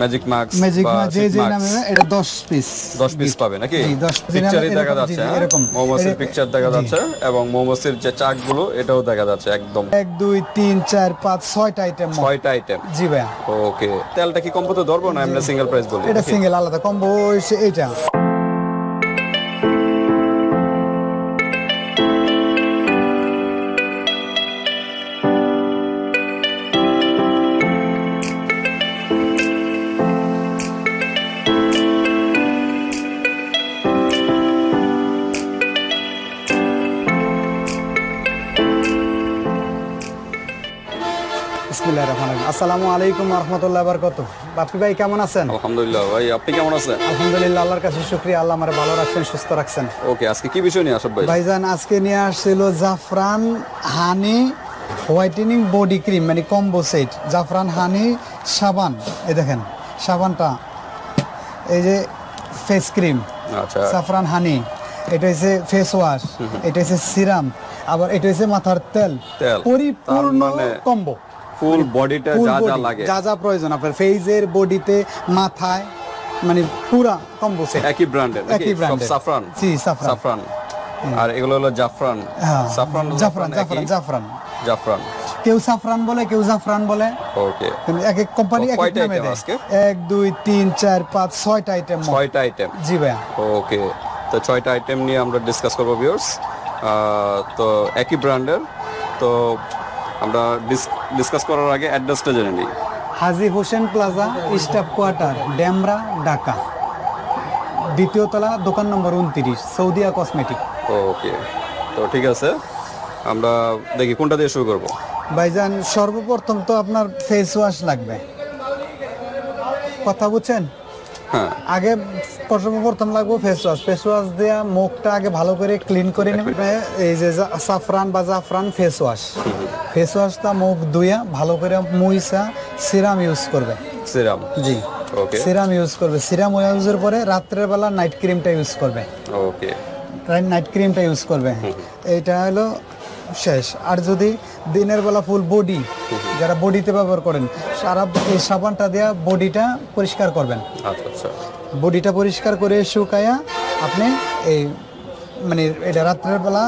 Magic mask magic mask যে যে নামে এটা 10 পিস 10 পিস পাবে নাকি? জি, 10 পিকচারই দেখা যাচ্ছে হ্যাঁ? এরকম। মোমোসের পিকচার দেখা যাচ্ছে এবং মোমোসের যে চাকগুলো এটাও দেখা যাচ্ছে একদম। 1 2 3 4 5 6টা আইটেম ছয়টা আইটেম জি ভাই ওকে তেলটা কি কম্পোতে ধরবো না আমরা সিঙ্গেল প্রাইস বলি? এটা সিঙ্গেল আলাদা। কম্বো এইটা। আসসালামু আলাইকুম রহমতুল্লাহ বারকাত। বাপি ভাই কেমন আছেন? আলহামদুলিল্লাহ ভাই আপনি কেমন আছেন? আলহামদুলিল্লাহ আল্লাহর কাছে শুক্রিয়া আল্লাহ আমার ভালো রাখছেন সুস্থ রাখছেন। ওকে আজকে কি বিষয় নিয়ে আসব ভাই? ভাইজান আজকে নিয়ে আসছিল জাফরান হানি হোয়াইটেনিং বডি ক্রিম মানে কম্বো সেট। জাফরান হানি সাবান এই দেখেন সাবানটা এই যে ফেস ক্রিম আচ্ছা। জাফরান হানি এটা হচ্ছে ফেস ওয়াশ এটা হচ্ছে সিরাম আবার এটা হচ্ছে মাথার তেল। পরিপূর্ণ মানে কম্বো। ফুল বডিটা যা যা লাগে। যা যা প্রয়োজন আপনার ফেজের বডিতে মাথায় মানে পুরা কম্বো সেট একই ব্র্যান্ডের একই সব সাফরান জি, সাফরান। সাফরান আর এগুলো হলো জাফরান। হ্যাঁ, সাফরান জাফরান জাফরান জাফরান। জাফরান। কেউ সাফরান বলে কেউ জাফরান বলে। ওকে এক এক কোম্পানি এক এক নামে দেয়। এক দুই তিন চার পাঁচ ছয়টা আইটেম ছয়টা আইটেম জি ভাইয়া। ওকে তো ছয়টা আইটেম নিয়ে আমরা ডিসকাস করব ভিউয়ার্স তো একই ব্র্যান্ডের তো আমরা ডিসকাস করার আগে অ্যাড্রেসটা জেনে নিই। Haji Hossain plaza staff quarter Demra Dhaka. দ্বিতীয় তলা দোকান নম্বর উনত্রিশ সৌদিয়া কসমেটিক ওকে তো ঠিক আছে আমরা দেখি কোনটা দিয়ে শুরু করব। ভাইজান সর্বপ্রথম তো আপনার ফেস ওয়াশ লাগবে। কথা বুঝছেন? আগে প্রথম লাগবে ফেস ওয়াশ ফেস ওয়াশ দেওয়া মুখটা আগে ভালো করে ক্লিন করে নেবে। এই যে সাফরান বা জাফরান ফেস ওয়াশ ফেস ওয়াশটা মুখ ধুইয়া ভালো করে মুইসা সিরাম ইউজ করবে। সিরাম জি। ওকে সিরাম ইউজ করবে। সিরাম ইউজের পরে রাত্রের বেলা নাইট ক্রিমটা ইউজ করবে। ওকে নাইট ক্রিমটা ইউজ করবে। এইটা হলো শেষ। আর যদি দিনের বেলা ফুল বডি যারা বডিতে ব্যবহার করেন সারা এই সাবানটা দেওয়া বডিটা পরিষ্কার করবেন। আচ্ছা আচ্ছা। বডিটা পরিষ্কার করে শুকায়া আপনি এই মানে এটা রাত্রের বেলা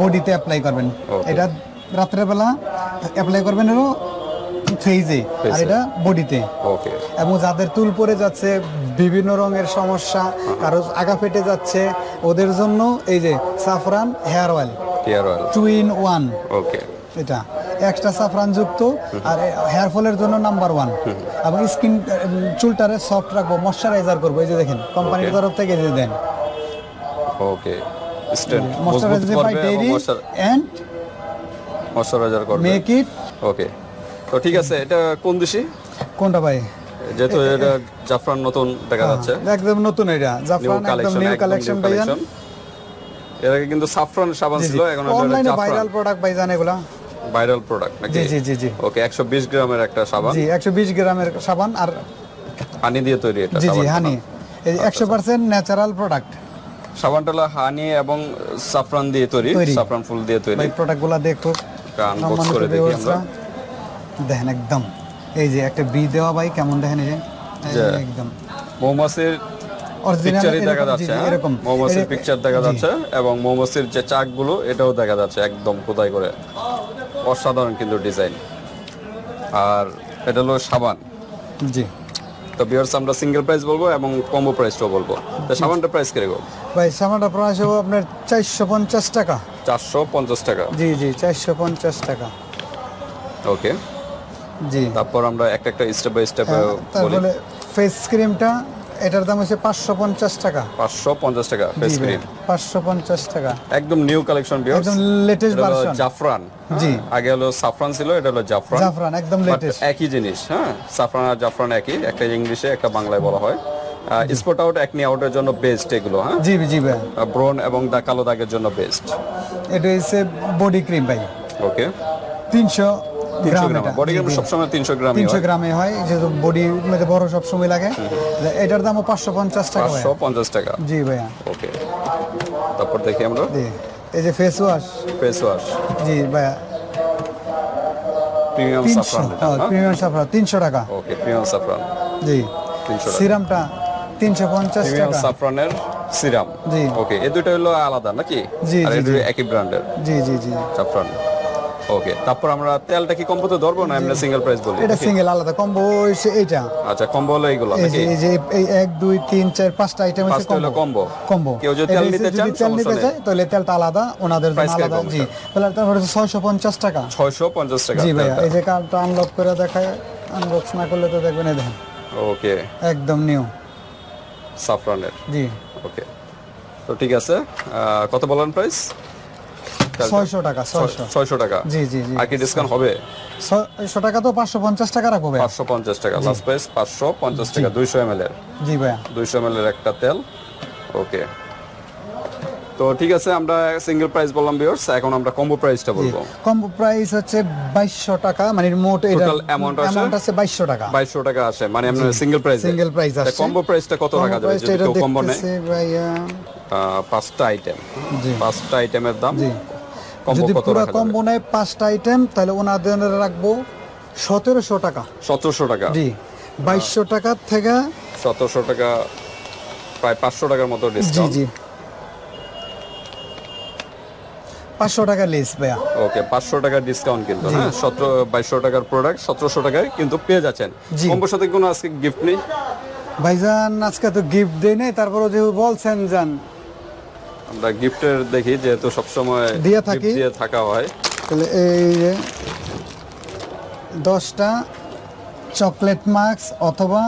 বডিতে অ্যাপ্লাই করবেন। এটা রাত্রের বেলা অ্যাপ্লাই করবেন হলো ফেইজে আর এটা বডিতে এবং যাদের চুল পড়ে যাচ্ছে বিভিন্ন রঙের সমস্যা কারও আগা ফেটে যাচ্ছে ওদের জন্য এই যে saffron hair oil hair oil two in one okay এটা। এক্সট্রা সাফরান যুক্ত আর হেয়ার ফলের জন্য নাম্বার ওয়ান এবং স্কিন চুলটারে সফট রাখব ময়শ্চারাইজার করব এই যে দেখেন কোম্পানির তরফ থেকে যে দেন। Okay moisturiser by dairy and moisturiser করবে মেক ইট ওকে তো ঠিক আছে এটা কোন দেশি? কোনটা ভাই? যেহেতু এটা জাফরান নতুন দেখা যাচ্ছে। একদম নতুন এটা। জাফরান একদম নিউ কালেকশন ভাইজান এর আগে কিন্তু সাফরান সাবান ছিল এখন অনলাইনে ভাইরাল প্রোডাক্ট ভাইজান এগুলা? ভাইরাল প্রোডাক্ট নাকি? জি জি জি ওকে 120 গ্রামের একটা সাবান। জি একশো বিশ গ্রামের সাবান আর হানি দিয়ে তৈরি এটা জি জি হানি। এই একশো পার্সেন্ট ন্যাচারাল প্রোডাক্ট সাবানটা হলো হানি এবং সাফরান দিয়ে তৈরি। সাফরান ফুল দিয়ে তৈরি। ভাই প্রোডাক্টগুলো দেখো। unbox সম্মানিত করে দেখি আমরা। দেখেন একদম। এই যে একটা বি দেওয়া ভাই কেমন দেখেন এই যে একদম। মৌমাছির পিকচারই দেখা যাচ্ছে হ্যাঁ? এরকম। মৌমাছির পিকচার দেখা যাচ্ছে এবং মৌমাছির যে চাকগুলো এটাও দেখা যাচ্ছে একদম খোদাই করে। অসাধারণ কিন্তু ডিজাইন আর এটা হলো সাবান। জি। তো বিয়ার্স আমরা সিঙ্গেল প্রাইস বলব এবং কম্বো প্রাইসটাও বলব। তো সাবানটা প্রাইস কীরকম? ভাই সামানটা প্রাইস হবে আপনার চারশো পঞ্চাশ টাকা। চারশো পঞ্চাশ টাকা। জি জি চারশো পঞ্চাশ টাকা। ওকে। জি। তারপর আমরা একটা একটা স্টেপ বাই স্টেপ তারপরে ফেস ক্রিমটা এটার দাম হচ্ছে পাঁচশো পঞ্চাশ টাকা। পাঁচশো পঞ্চাশ টাকা ফেস ক্রিম পাঁচশো পঞ্চাশ টাকা। একদম নিউ কালেকশন একদম লেটেস্ট ভার্সন জাফরান। জি। হ্যাঁ? আগে হলো সাফরান ছিল এটা হলো জাফরান। জাফরান একদম লেটেস্ট একই জিনিস হ্যাঁ সাফরান আর জাফরান একই একটা ইংলিশে একটা বাংলায় বলা হয়। স্পট আউট একনি আউটের জন্য বেস্ট এগুলো হ্যাঁ? জি জি ভাই ব্রন এবং দা কালো দাগের জন্য বেস্ট এটা হচ্ছে বডি ক্রিম ভাই। ওকে তিনশো তিনশো গ্রাম গ্রাম। বডি গ্রাম সবসময় তিনশো গ্রামই তিনশো গ্রামে হয় যেহেতু বডির মধ্যে বড় সব লাগে। এটার দামও পাঁচশো পঞ্চাশ টাকা জি ভাইয়া। ওকে। তারপর দেখি আমরা। এই যে ফেস ওয়াশ ফেস ওয়াশ জি ভাইয়া। প্রিমিয়াম সাফরান প্রিমিয়াম সাফরা তিনশো টাকা। ওকে প্রিমিয়াম সাফরান জি। তিনশো টাকা। সিরামটা তিনশো পঞ্চাশ প্রিমিয়াম সাফরানের সিরাম। জি। ওকে এই দুটো হলো আলাদা নাকি? জি, আর জি, এই দুটো একই ব্র্যান্ডের জি জি জি। সাফরান ওকে তারপর আমরা তেলটা কি কম্বোতে ধরবো না সিঙ্গেল প্রাইস বলি? এটা সিঙ্গেল আলাদা কম্বো এইটা। আচ্ছা কম্বো হলো এইগুলো এই নাকি? এই যে এই এক দুই তিন চার পাঁচটা আইটেম আছে হলো কম্বো কম্বো কেউ যদি তেল নিতে চান, তেল নিতে চায় তাহলে তেলটা আলাদা ওনাদের জন্য আলাদা। জি তাহলে তারপরে ছয়শো পঞ্চাশ টাকা। ছয়শো পঞ্চাশ টাকা জি ভাইয়া এই যে কার্ডটা আনলক করে দেখায় আনবক্স না করলে তো দেখবেন এই দেখেন। ওকে একদম নিউ সাফরানের জি। ওকে তো ঠিক আছে কত বলেন প্রাইস ছয়শো টাকা ছয়শো। ছয়শো টাকা? জি জি জি। আর কি ডিসকাউন্ট হবে? ছয়শো টাকা তো পাঁচশো পঞ্চাশ টাকা রাখব ভাইয়া। পাঁচশো পঞ্চাশ টাকা। লাস্ট প্রাইস পাঁচশো পঞ্চাশ টাকা দুইশো এম এর। জি ভাইয়া। দুইশো এম এর একটা তেল। ওকে। তো ঠিক আছে আমরা সিঙ্গেল প্রাইস বললাম বিয়ার্স এখন আমরা কম্বো প্রাইসটা বলব। কম্বো প্রাইস হচ্ছে বাইশশো টাকা মানে মোট এটা আছে? অ্যামাউন্ট আছে টাকা। বাইশশো টাকা আসে মানে আমরা সিঙ্গেল প্রাইস Single price আসছে। কম্বো প্রাইসটা কত রাখা যাবে? যদি কম্বো নেয়। পাঁচটা আইটেম। পাঁচটা আইটেমের দাম। যদি পুরো কম্বো নেয় পাঁচটা আইটেম তাহলে ওনাদের রাখব সতেরোশো টাকা। সতেরোশো টাকা? জি বাইশশো টাকার থেকে সতেরোশো টাকা প্রায় পাঁচশো টাকার মতো জি জি। পাঁচশো টাকা লিস ভাইয়া। ওকে পাঁচশো টাকার ডিসকাউন্ট কিন্তু হ্যাঁ? সতেরো বাইশশো টাকার প্রোডাক্ট সতেরোশো টাকায় কিন্তু পেয়ে যাচ্ছেন। কম্বোর সাথে কোনো আজকে গিফট নেই? ভাইজান আজকে তো গিফট দেই নাই তারপরে যেহেতু বলছেন যান। আমরা গিফটের দেখি যেহেতু সবসময় দিয়ে থাকি। দিয়ে থাকা হয় তাহলে এই যে দশটা চকলেট মাস্ক অথবা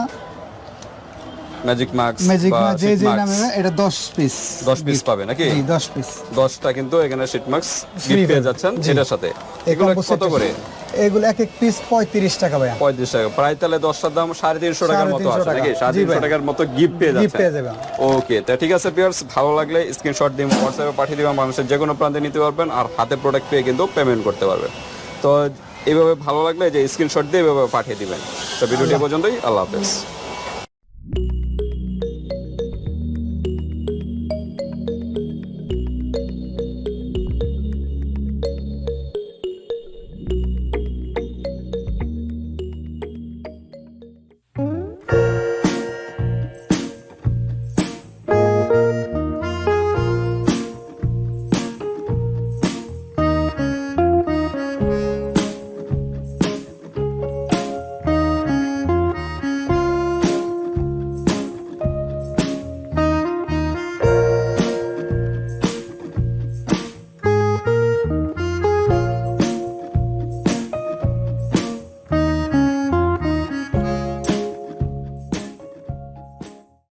ম্যাজিক মার্কস ম্যাজিক যে যে নামে এটা দশ পিস দশ পিস পাবে নাকি? জি দশ পিস দশটা কিন্তু এখানে শিট Free গিফট পেয়ে যাচ্ছেন। এটার সাথে। এগুলো কত করে? এগুলো এক এক পিস পঁয়ত্রিশ টাকা ভাইয়া। পঁয়ত্রিশ টাকা। প্রায় তাহলে দশটার দাম সাড়ে তিনশো টাকার মতো আছে নাকি? টাকা। সাড়ে জি তিনশো ভাই। টাকার মতো গিফট পেয়ে Gift পেয়ে যাচ্ছেন যাবেন। ওকে তা ঠিক আছে পিয়ার্স ভালো লাগলে স্ক্রিনশট দিয়ে হোয়াটসঅ্যাপে পাঠিয়ে দিবেন। মানুষের যে কোনো প্রান্তে নিতে পারবেন আর হাতে প্রোডাক্ট পেয়ে কিন্তু পেমেন্ট করতে পারবেন। তো এইভাবে ভালো লাগলে যে স্ক্রিনশট দিয়ে এভাবে পাঠিয়ে দিবেন। তো ভিডিওটি পর্যন্তই। আল্লাহ হাফেজ।